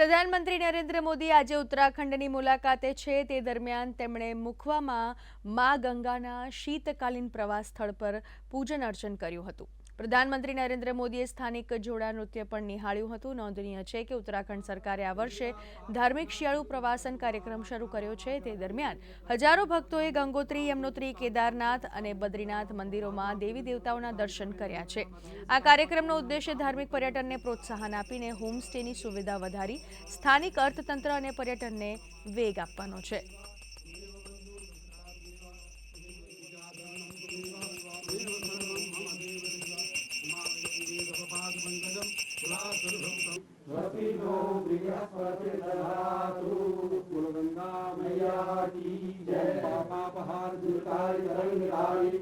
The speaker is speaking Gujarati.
પ્રધાનમંત્રી નરેન્દ્ર મોદી આજે ઉત્તરાખંડની મુલાકાતે છે. તે દરમિયાન તેમણે મુખવામાં મા ગંગાના શીતકાલીન પ્રવાસ સ્થળ પર પૂજન અર્ચન કર્યું હતું. પ્રધાનમંત્રી નરેન્દ્ર મોદીએ સ્થાનિક જોડા નૃત્ય પણ નિહાળ્યું હતું. નોંધનીય છે કે ઉત્તરાખંડ સરકારે આ વર્ષે ધાર્મિક શિયાળુ પ્રવાસન કાર્યક્રમ શરૂ કર્યો છે. તે દરમિયાન હજારો ભક્તોએ ગંગોત્રી, યમનોત્રી, કેદારનાથ અને બદ્રીનાથ મંદિરોમાં દેવી દેવતાઓના દર્શન કર્યા છે. આ કાર્યક્રમનો ઉદ્દેશ્ય ધાર્મિક પર્યટનને પ્રોત્સાહન આપીને હોમસ્ટેની સુવિધા વધારી, સ્થાનિક અર્થતંત્ર અને પર્યટનને વેગ આપવાનો છે. स्वतिनो बृहस्पति दधातु कुलगंगा मैया की जय पापापहार दुर्गारी तरंगकारी